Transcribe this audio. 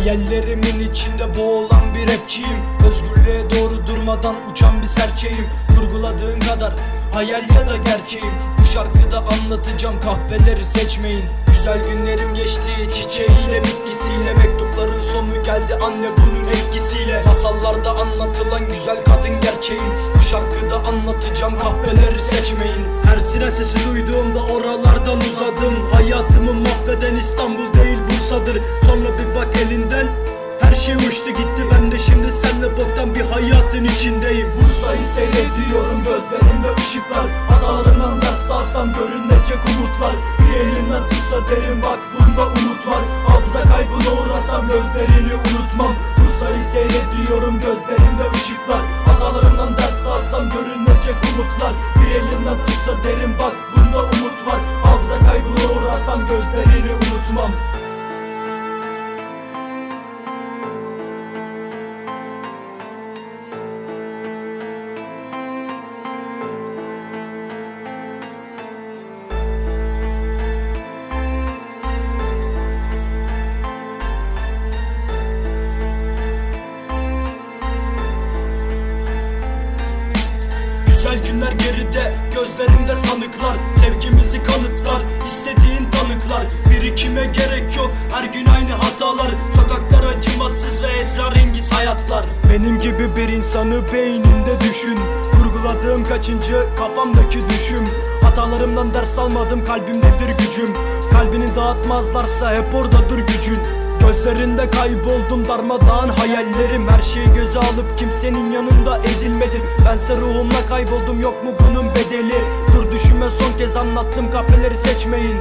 Hayallerimin içinde boğulan bir rapçiyim. Özgürlüğe doğru durmadan uçan bir serçeyim. Kurguladığın kadar hayal ya da gerçeğim. Bu şarkıda anlatacağım kahveleri seçmeyin. Güzel günlerim geçti çiçeğiyle bitkisiyle. Mektupların sonu geldi anne bunun etkisiyle. Masallarda anlatılan güzel kadın gerçeğim. Bu şarkıda anlatacağım kahveleri seçmeyin. Her siren sesi duyduğumda oralardan uzadım. Hayatımı mahveden İstanbul şey uçtu gitti. Ben de şimdi senle boktan bir hayatın içindeyim. Bursa'yı seyrediyorum gözlerimde ışıklar. Hatalarımdan ders alsam görünecek umutlar Bir elinden tutsa derim bak bunda umut var. Hafıza kaybına uğrasam gözlerini unutmam. Bursa'yı seyrediyorum gözlerimde ışıklar. Hatalarımdan ders alsam görünecek umutlar. Bir elinden tutsa derim bak Güzel günler geride gözlerimde sanıklar Sevgimizi kanıtlar istediğin tanıklar. Birikime gerek yok her gün aynı hatalar. Sokaklar acımasız ve esrarengiz hayatlar. Benim gibi bir insanı beyninde düşün. Kurguladığım kaçıncı kafamdaki düşüm. Hatalarımdan ders almadım kalbimdedir gücüm. Kalbini dağıtmazlarsa hep oradadır gücün Gözlerinde kayboldum darmadağın hayallerim. Her şeyi göze alıp kimsenin yanında ezilmedim. Bense ruhumla kayboldum yok mu bunun bedeli? Dur düşünme son kez anlattım kahveleri seçmeyin